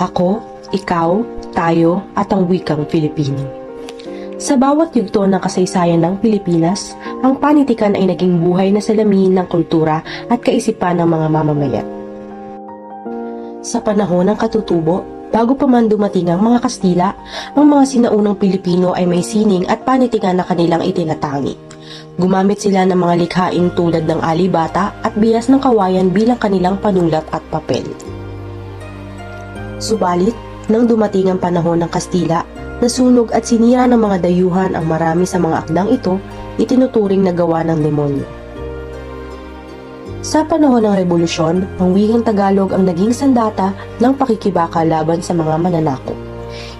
Ako, ikaw, tayo, at ang wikang Filipino. Sa bawat yugto ng kasaysayan ng Pilipinas, ang panitikan ay naging buhay na salamin ng kultura at kaisipan ng mga mamamayan. Sa panahon ng katutubo, bago pa man dumating ang mga Kastila, ang mga sinaunang Pilipino ay may sining at panitikan na kanilang itinatangi. Gumamit sila ng mga likhaing tulad ng alibata at bilas ng kawayan bilang kanilang panulat at papel. Subalit, nang dumating ang panahon ng Kastila, nasunog at sinira ng mga dayuhan ang marami sa mga akdang ito, itinuturing na gawa ng demonyo. Sa panahon ng Revolusyon, ang wikang Tagalog ang naging sandata ng pakikibaka laban sa mga mananakop.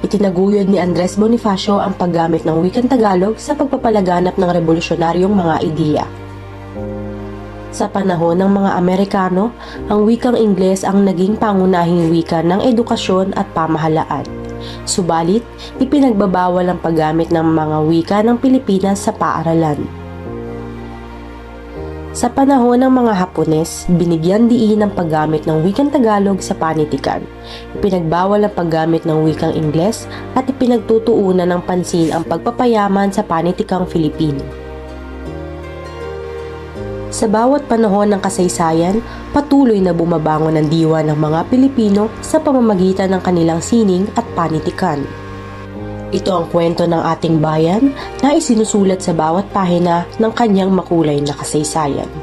Itinaguyod ni Andres Bonifacio ang paggamit ng wikang Tagalog sa pagpapalaganap ng revolusyonaryong mga ideya. Sa panahon ng mga Amerikano, ang wikang Ingles ang naging pangunahing wika ng edukasyon at pamahalaan. Subalit, ipinagbabawal ang paggamit ng mga wika ng Pilipinas sa paaralan. Sa panahon ng mga Hapones, binigyan diin ang paggamit ng wikang Tagalog sa panitikan. Ipinagbawal ang paggamit ng wikang Ingles at ipinagtutuunan ng pansin ang pagpapayaman sa panitikang Filipino. Sa bawat panahon ng kasaysayan, patuloy na bumabangon ang diwa ng mga Pilipino sa pamamagitan ng kanilang sining at panitikan. Ito ang kwento ng ating bayan na isinusulat sa bawat pahina ng kanyang makulay na kasaysayan.